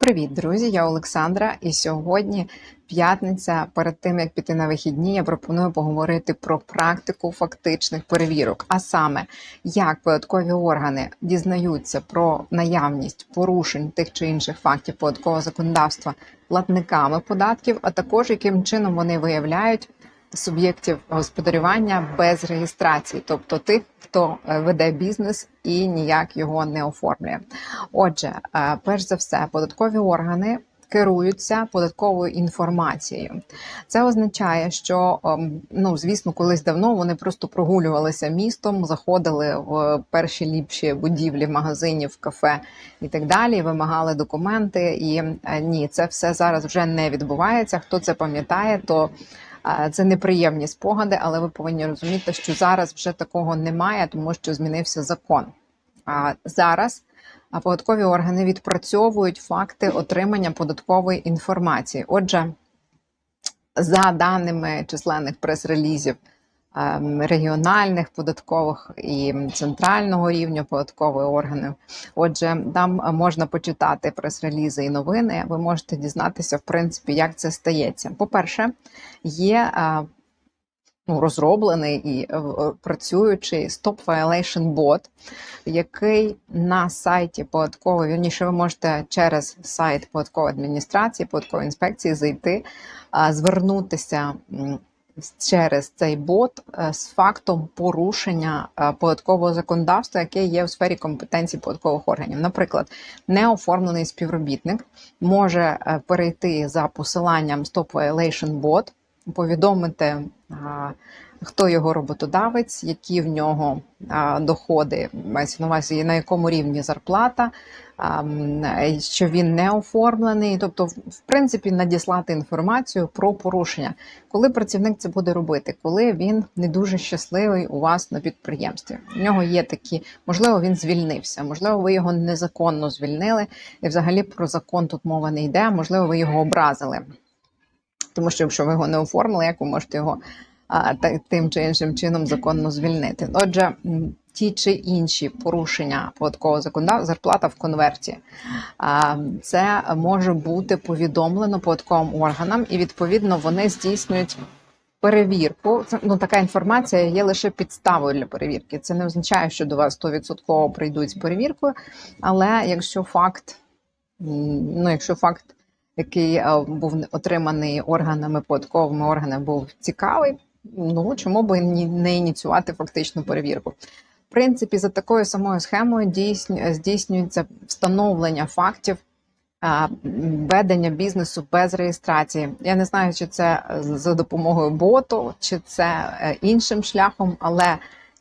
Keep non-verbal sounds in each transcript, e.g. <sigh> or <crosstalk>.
Привіт, друзі! Я Олександра, і сьогодні п'ятниця. Перед тим як піти на вихідні, я пропоную поговорити про практику фактичних перевірок, а саме як податкові органи дізнаються про наявність порушень тих чи інших фактів податкового законодавства платниками податків, а також яким чином вони виявляють. Суб'єктів господарювання без реєстрації, тобто тих, хто е, веде бізнес і ніяк його не оформлює. Отже, е, перш за все, податкові органи керуються податковою інформацією. Це означає, що ем, ну звісно, колись давно вони просто прогулювалися містом, заходили в перші ліпші будівлі магазинів, кафе і так далі, вимагали документи. І е, ні, це все зараз вже не відбувається. Хто це пам'ятає, то Це неприємні спогади, але ви повинні розуміти, що зараз вже такого немає, тому що змінився закон. А зараз податкові органи відпрацьовують факти отримання податкової інформації. Отже, за даними численних прес-релізів регіональних податкових і центрального рівня податкових органів, отже, там можна почитати прес-релізи і новини. Ви можете дізнатися, в принципі, як це стається. По-перше, є е, ну, розроблений і е, працюючий Stop Violation Bot, який на сайті податкової, вірніше, ви можете через сайт податкової адміністрації, податкової інспекції зайти, звернутися через цей бот е, з фактом порушення е, податкового законодавства, яке є в сфері компетенції податкових органів. Наприклад, неоформлений співробітник може перейти за посиланням Stop Violation Bot, повідомити, хто його роботодавець, які в нього доходи, мається на увазі, на якому рівні зарплата, що він не оформлений, тобто, в принципі, надіслати інформацію про порушення, коли працівник це буде робити, коли він не дуже щасливий у вас на підприємстві. У нього є такі, можливо, він звільнився, можливо, ви його незаконно звільнили, і взагалі про закон тут мова не йде, можливо, ви його образили. Тому що якщо ви його не оформили, як ви можете його тим чи іншим чином законно звільнити? Отже, ті чи інші порушення податкового законодавства, зарплата в конверті, це може бути повідомлено податковим органам, і відповідно вони здійснюють. Перевірку, ну така інформація є лише підставою для перевірки. Це не означає, що до вас 100% прийдуть з перевіркою, але якщо факт, ну якщо факт який е, був отриманий органами податковими органами, був цікавий. Ну чому би не ініціювати фактичну перевірку? В принципі, за такою самою схемою здійснюється встановлення фактів ведення бізнесу без реєстрації. Я не знаю, чи це за допомогою боту, чи це е, іншим шляхом, але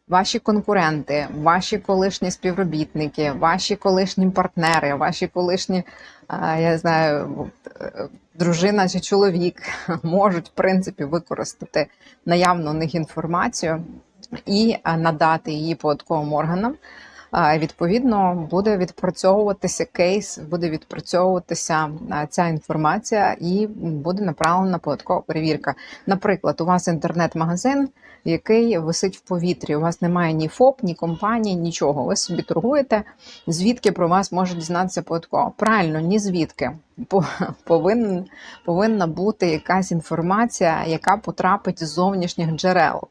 ваші конкуренти, ваші колишні співробітники, ваші колишні партнери, ваші колишні, я знаю, дружина чи чоловік <laughs> можуть в принципі використати наявну у них інформацію і надати її податковим органам. Відповідно, буде відпрацьовуватися кейс, буде відпрацьовуватися ця інформація і буде направлена податкова перевірка. Наприклад, у вас інтернет-магазин, який висить в повітрі. У вас немає ні ФОП, ні компанії, нічого. Ви собі торгуєте. Звідки про вас може дізнатися податково? Правильно, ні звідки. Повинен, повинна бути якась інформація, яка потрапить з зовнішніх джерел,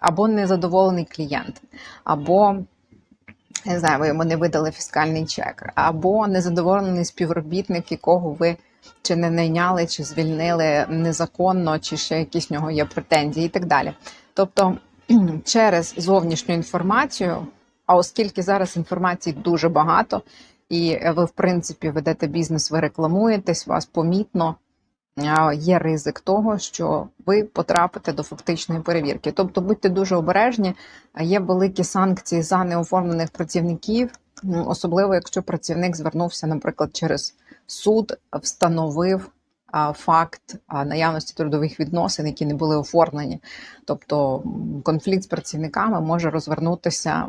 або незадоволений клієнт, або не знаю, ви йому не видали фіскальний чек, або незадоволений співробітник, якого ви чи не найняли, чи звільнили незаконно, чи ще якісь в нього є претензії, і так далі. Тобто <clears throat> через зовнішню інформацію, а оскільки зараз інформації дуже багато, і ви, в принципі, ведете бізнес, ви рекламуєтесь, вас помітно є ризик того, що ви потрапите до фактичної перевірки. Тобто будьте дуже обережні, є великі санкції за неоформлених працівників, особливо якщо працівник звернувся, наприклад, через суд, встановив. Факт наявності трудових відносин, які не були оформлені, тобто конфлікт з працівниками може розвернутися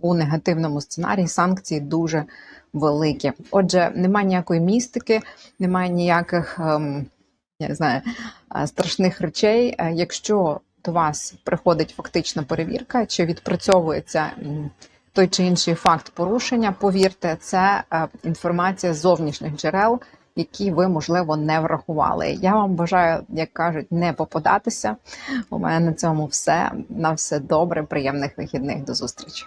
у негативному сценарії. Санкції дуже великі. Отже, немає ніякої містики, немає ніяких ем, я не знаю, страшних речей. Якщо до вас приходить фактична перевірка, чи відпрацьовується той чи інший факт порушення, повірте, це інформація з зовнішніх джерел, які ви, можливо, не врахували. Я вам бажаю, як кажуть, не попадатися. У мене на цьому все. На все добре, приємних вихідних. До зустрічі.